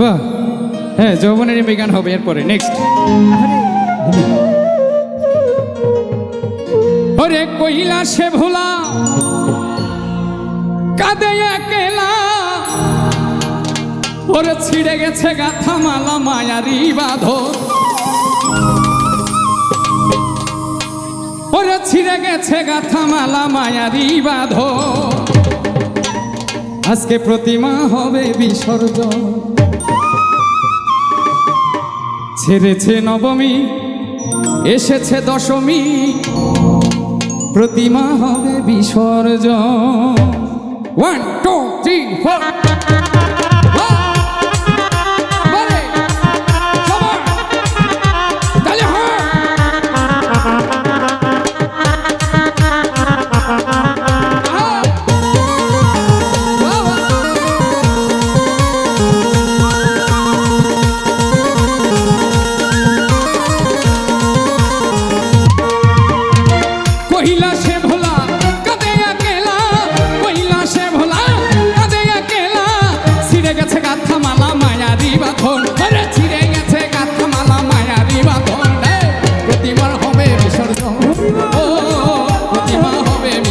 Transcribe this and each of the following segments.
বাহ। হ্যাঁ যৌবনের বিজ্ঞান হবে এরপরে। নেক্সট ওরে কইলা সে ভোলা, কাঁদে একেলা। ওরে ছিঁড়ে গেছে গাথা মালা, মায়ারি বাঁধর ওরে ছিঁড়ে গেছে গাথা মালা, মায়ারি বাঁধর আজকে প্রতিমা হবে বিসর্জন। ছেড়েছে নবমী এসেছে দশমী। প্রতিমা হবে বিসর্জন। ওয়ান টু থ্রি ফোর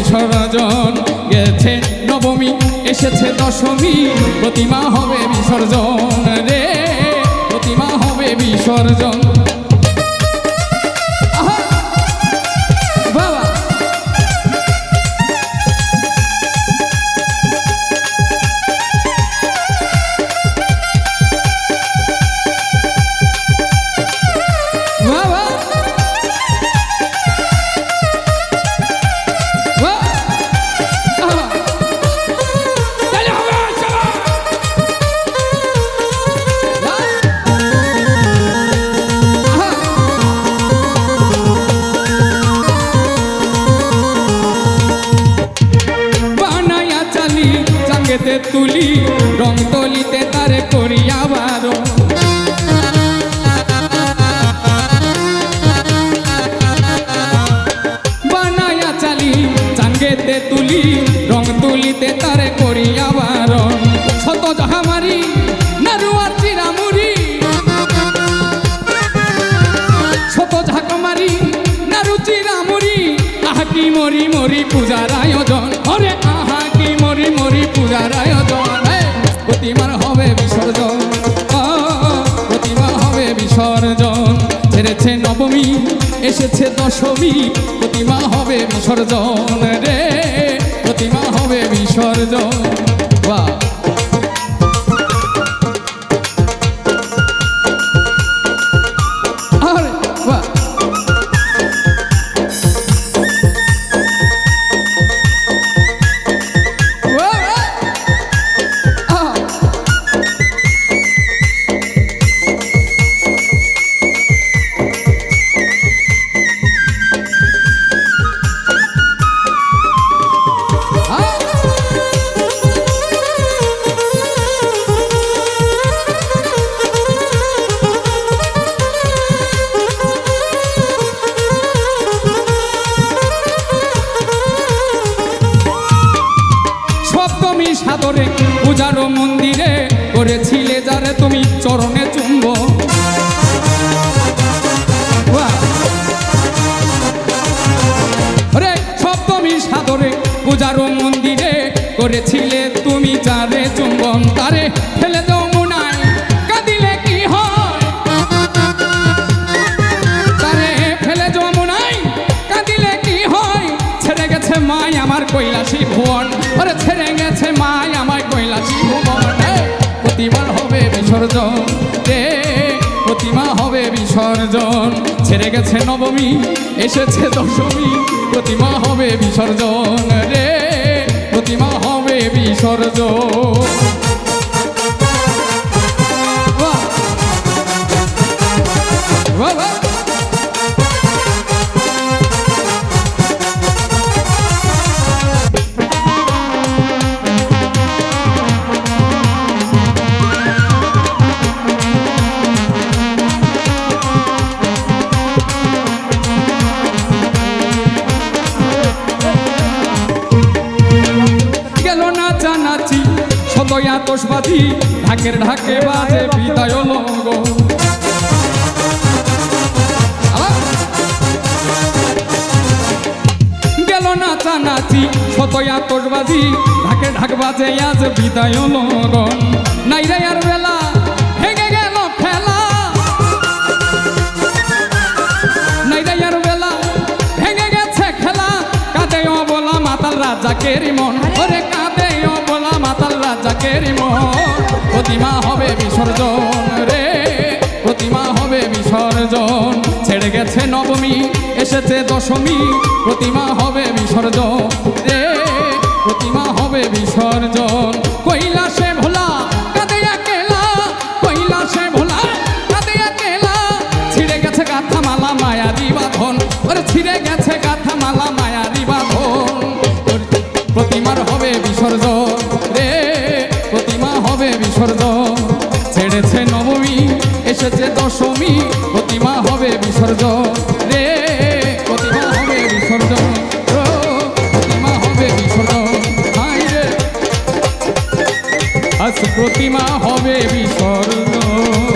বিসর্জন গেছে নবমী এসেছে দশমী। প্রতিমা হবে বিসর্জন রে প্রতিমা হবে বিসর্জন। চাঙ্গেতে তুলি, রং তলিতে তারে করিয়া বারো বানায়া চালি, চাঙ্গেতে তুলি, রং তুলিতে তারে করিয়া বারণ শত জাহামারি মরি মরি পূজার আয়োজন? অরে আহা কি মরি পূজার আয়োজন। প্রতিমার হবে বিসর্জন। প্রতিমা হবে বিসর্জন। ছেড়েছে নবমী, এসেছে দশমী, প্রতিমা হবে বিসর্জন রে। প্রতিমা হবে বিসর্জন। বাহ। সাদরে পূজারো মন্দিরে করেছিলে যারে তুমি চরণে চুম্ব। রে সপ্তমী সাদরে পূজারো মন্দিরে করেছিলে তুমি যারে চুম্বন তারে ওরে ছেড়ে গেছে মাই আমার কৈলাসী ভুবন এ, প্রতিবার হবে বিসর্জন রে প্রতিমা হবে বিসর্জন। ছেড়ে গেছে নবমী এসেছে দশমী প্রতিমা হবে বিসর্জন রে প্রতিমা হবে বিসর্জন। আতসবাজি ঢাকের ঢাকে বাজে বিদায় লগো গেল না চানাচি শত আতসবাজি ঢাকে ঢাক বাজে আজ বিদায় লগন নাই রে আর বেলা ভেঙে গেল খেলা। নাই রে আর বেলা ভেঙে গেছে খেলা। কাঁদে ও বলা মাতাল রাজা কেরি মন ওরে মন। প্রতিমা হবে বিসর্জন রে। প্রতিমা হবে বিসর্জন। ছেড়ে গেছে নবমী, এসেছে দশমী। প্রতিমা হবে বিসর্জন রে। প্রতিমা হবে বিসর্জন। কৈলাসে এসেছে দশমী, প্রতিমা হবে বিসর্জন। রে, প্রতিমা হবে বিসর্জন। প্রতিমা হবে বিসর্জন। হায় রে। আজ প্রতিমা হবে বিসর্জন।